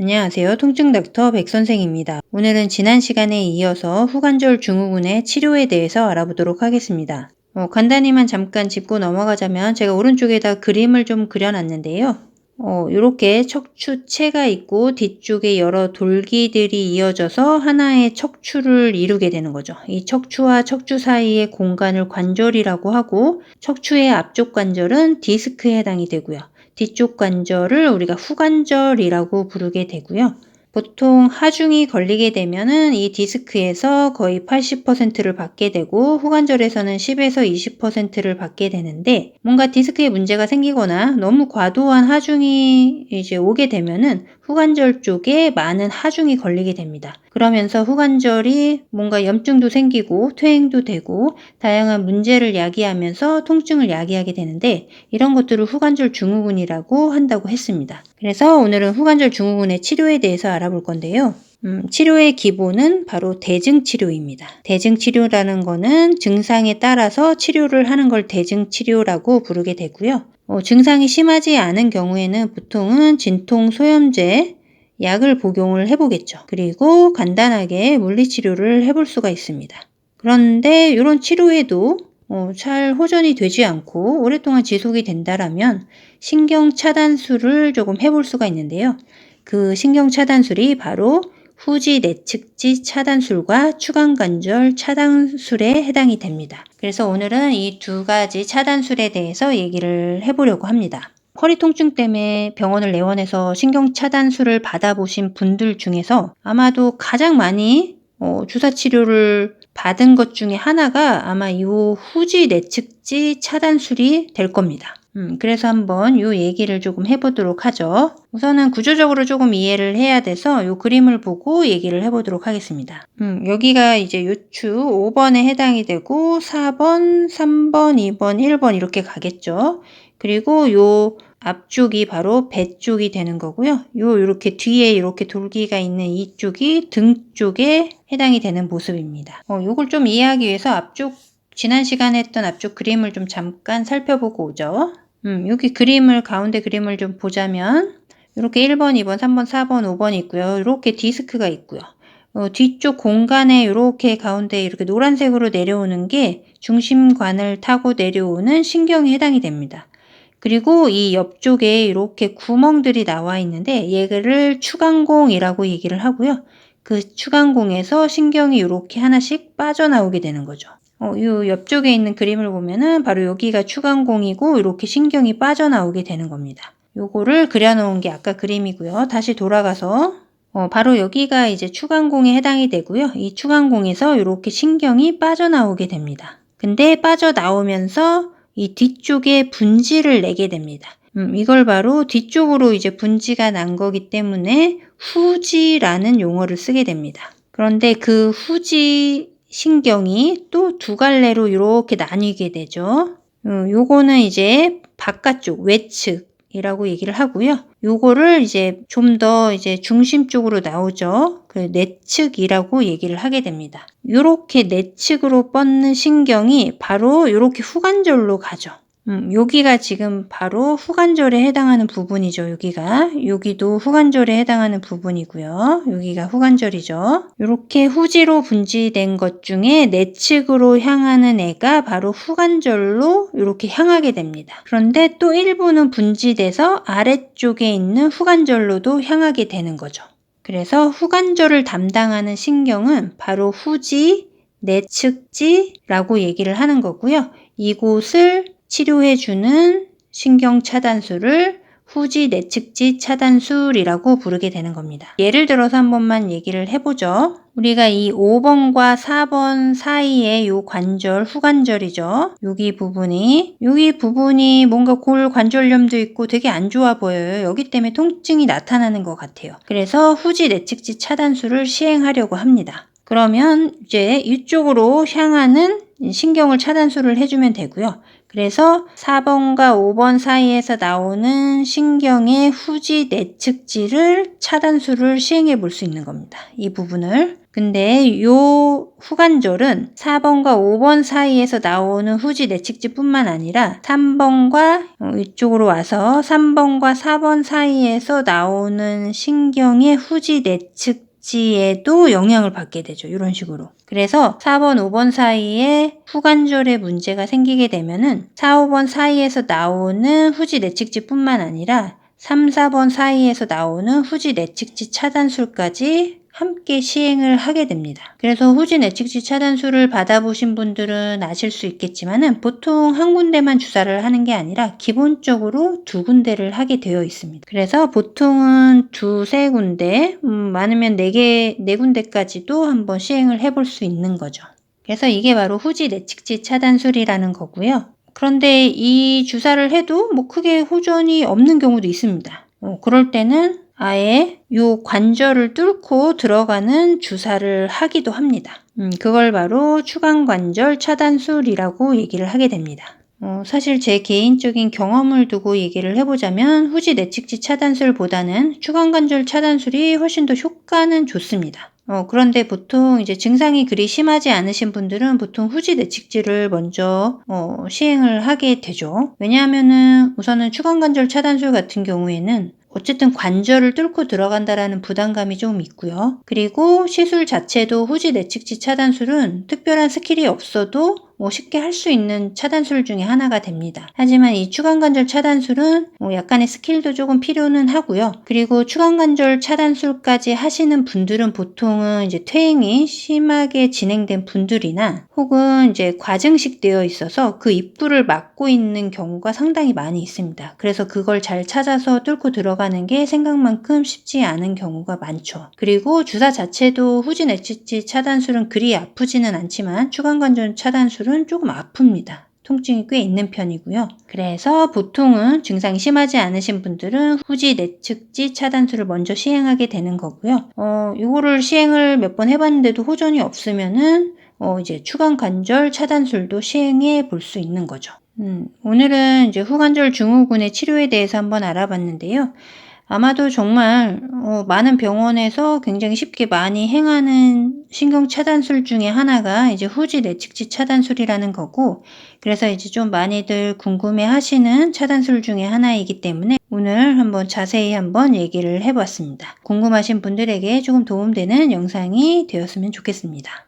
안녕하세요. 통증 닥터 백선생입니다. 오늘은 지난 시간에 이어서 후관절 증후군의 치료에 대해서 알아보도록 하겠습니다. 어, 간단히만 잠깐 짚고 넘어가자면 제가 오른쪽에다 그림을 좀 그려놨는데요. 어, 이렇게 척추체가 있고 뒤쪽에 여러 돌기들이 이어져서 하나의 척추를 이루게 되는 거죠. 이 척추와 척추 사이의 공간을 관절이라고 하고 척추의 앞쪽 관절은 디스크에 해당이 되고요. 뒤쪽 관절을 우리가 후관절이라고 부르게 되고요. 보통 하중이 걸리게 되면은 이 디스크에서 거의 80%를 받게 되고 후관절에서는 10에서 20%를 받게 되는데 뭔가 디스크에 문제가 생기거나 너무 과도한 하중이 이제 오게 되면은 후관절 쪽에 많은 하중이 걸리게 됩니다. 그러면서 후관절이 뭔가 염증도 생기고 퇴행도 되고 다양한 문제를 야기하면서 통증을 야기하게 되는데 이런 것들을 후관절 증후군이라고 한다고 했습니다. 그래서 오늘은 후관절 증후군의 치료에 대해서 알아볼 건데요. 음, 치료의 기본은 바로 대증치료입니다. 대증치료라는 거는 증상에 따라서 치료를 하는 걸 대증치료라고 부르게 되고요. 어, 증상이 심하지 않은 경우에는 보통은 진통 소염제, 약을 복용을 해보겠죠. 그리고 간단하게 물리치료를 해볼 수가 있습니다. 그런데 이런 치료에도 어, 잘 호전이 되지 않고 오랫동안 지속이 된다라면 신경 차단술을 조금 해볼 수가 있는데요. 그 신경 차단술이 바로 후지 내측지 차단술과 추간관절 차단술에 해당이 됩니다. 그래서 오늘은 이 두 가지 차단술에 대해서 얘기를 해보려고 합니다. 허리 통증 때문에 병원을 내원해서 신경 차단술을 받아보신 분들 중에서 아마도 가장 많이 어, 주사 치료를 받은 것 중에 하나가 아마 이 후지 내측지 차단 술이 될 겁니다. 음, 그래서 한번 이 얘기를 조금 해보도록 하죠. 우선은 구조적으로 조금 이해를 해야 돼서 이 그림을 보고 얘기를 해보도록 하겠습니다. 음, 여기가 이제 요추 5번에 해당이 되고 4번, 3번, 2번, 1번 이렇게 가겠죠. 그리고 요 앞쪽이 바로 배 쪽이 되는 거고요. 요 이렇게 뒤에 이렇게 돌기가 있는 이쪽이 등 쪽에 해당이 되는 모습입니다. 어, 요걸 좀 이해하기 위해서 앞쪽 지난 시간에 했던 앞쪽 그림을 좀 잠깐 살펴보고 오죠. 음, 여기 그림을 가운데 그림을 좀 보자면 이렇게 1번, 2번, 3번, 4번, 5번 있고요. 이렇게 디스크가 있고요. 어, 뒤쪽 공간에 이렇게 가운데 이렇게 노란색으로 내려오는 게 중심관을 타고 내려오는 신경에 해당이 됩니다. 그리고 이 옆쪽에 이렇게 구멍들이 나와 있는데 얘를 추간공이라고 얘기를 하고요. 그 추간공에서 신경이 이렇게 하나씩 빠져나오게 되는 거죠. 어, 이 옆쪽에 있는 그림을 보면은 바로 여기가 추간공이고 이렇게 신경이 빠져나오게 되는 겁니다. 요거를 그려놓은 게 아까 그림이고요. 다시 돌아가서 어, 바로 여기가 이제 추간공에 해당이 되고요. 이 추간공에서 이렇게 신경이 빠져나오게 됩니다. 근데 빠져나오면서 이 뒤쪽에 분지를 내게 됩니다. 음, 이걸 바로 뒤쪽으로 이제 분지가 난 거기 때문에 후지라는 용어를 쓰게 됩니다. 그런데 그 후지 신경이 또 두 갈래로 이렇게 나뉘게 되죠. 음, 요거는 이제 바깥쪽 외측 이라고 얘기를 하고요. 요거를 이제 좀 더 이제 중심 쪽으로 나오죠. 그 내측이라고 얘기를 하게 됩니다. 요렇게 내측으로 뻗는 신경이 바로 요렇게 후관절로 가죠. 음, 여기가 지금 바로 후관절에 해당하는 부분이죠. 여기가 여기도 후관절에 해당하는 부분이고요. 여기가 후관절이죠. 이렇게 후지로 분지된 것 중에 내측으로 향하는 애가 바로 후관절로 이렇게 향하게 됩니다. 그런데 또 일부는 분지돼서 아래쪽에 있는 후관절로도 향하게 되는 거죠. 그래서 후관절을 담당하는 신경은 바로 후지, 내측지라고 얘기를 하는 거고요. 이곳을 치료해주는 신경 차단술을 후지 내측지 차단술이라고 부르게 되는 겁니다. 예를 들어서 한 번만 얘기를 해보죠. 우리가 이 5번과 4번 사이에 요 관절, 후관절이죠. 여기 부분이, 여기 부분이 뭔가 골 관절염도 있고 되게 안 좋아 보여요. 여기 때문에 통증이 나타나는 것 같아요. 그래서 후지 내측지 차단술을 시행하려고 합니다. 그러면 이제 이쪽으로 향하는 신경을 차단술을 해주면 되고요. 그래서 4번과 5번 사이에서 나오는 신경의 후지 내측지를 차단술을 시행해 볼 수 있는 겁니다. 이 부분을. 근데 요 후관절은 4번과 5번 사이에서 나오는 후지 내측지뿐만 아니라 3번과 어, 이쪽으로 와서 3번과 4번 사이에서 나오는 신경의 후지 내측 지에도 영향을 받게 되죠. 이런 식으로. 그래서 4번, 5번 사이에 후관절에 문제가 생기게 되면은 4, 5번 사이에서 나오는 후지 내측지뿐만 아니라 3, 4번 사이에서 나오는 후지 내측지 차단술까지 함께 시행을 하게 됩니다. 그래서 후지 내측지 차단술을 받아보신 분들은 아실 수 있겠지만은 보통 한 군데만 주사를 하는 게 아니라 기본적으로 두 군데를 하게 되어 있습니다. 그래서 보통은 두세 군데, 음, 많으면 네 개, 네 군데까지도 한번 시행을 해볼 수 있는 거죠. 그래서 이게 바로 후지 내측지 차단술이라는 거고요. 그런데 이 주사를 해도 뭐 크게 호전이 없는 경우도 있습니다. 어, 그럴 때는 아예 요 관절을 뚫고 들어가는 주사를 하기도 합니다. 음, 그걸 바로 추간관절 차단술이라고 얘기를 하게 됩니다. 어, 사실 제 개인적인 경험을 두고 얘기를 해보자면 후지 내측지 차단술보다는 추간관절 차단술이 훨씬 더 효과는 좋습니다. 어, 그런데 보통 이제 증상이 그리 심하지 않으신 분들은 보통 후지 내측지를 먼저 어, 시행을 하게 되죠. 왜냐하면은 우선은 추간관절 차단술 같은 경우에는 어쨌든 관절을 뚫고 들어간다라는 부담감이 좀 있고요. 그리고 시술 자체도 후지 내측지 차단술은 특별한 스킬이 없어도 뭐 쉽게 할 수 있는 차단술 중에 하나가 됩니다. 하지만 이 추간관절 차단술은 뭐 약간의 스킬도 조금 필요는 하고요. 그리고 추간관절 차단술까지 하시는 분들은 보통은 이제 퇴행이 심하게 진행된 분들이나 혹은 이제 과증식 되어 있어서 그 입구를 막고 있는 경우가 상당히 많이 있습니다. 그래서 그걸 잘 찾아서 뚫고 들어가는 게 생각만큼 쉽지 않은 경우가 많죠. 그리고 주사 자체도 후진 엣지지 차단술은 그리 아프지는 않지만 추간관절 차단술 은 조금 아픕니다. 통증이 꽤 있는 편이고요. 그래서 보통은 증상이 심하지 않으신 분들은 후지 내측지 차단술을 먼저 시행하게 되는 거고요. 어, 이거를 시행을 몇 번 해봤는데도 호전이 없으면은 어, 이제 추간 관절 차단술도 시행해 볼 수 있는 거죠. 음, 오늘은 이제 후관절 증후군의 치료에 대해서 한번 알아봤는데요. 아마도 정말 어, 많은 병원에서 굉장히 쉽게 많이 행하는 신경 차단술 중에 하나가 이제 후지 내측지 차단술이라는 거고 그래서 이제 좀 많이들 궁금해 하시는 차단술 중에 하나이기 때문에 오늘 한번 자세히 한번 얘기를 해봤습니다. 궁금하신 분들에게 조금 도움되는 영상이 되었으면 좋겠습니다.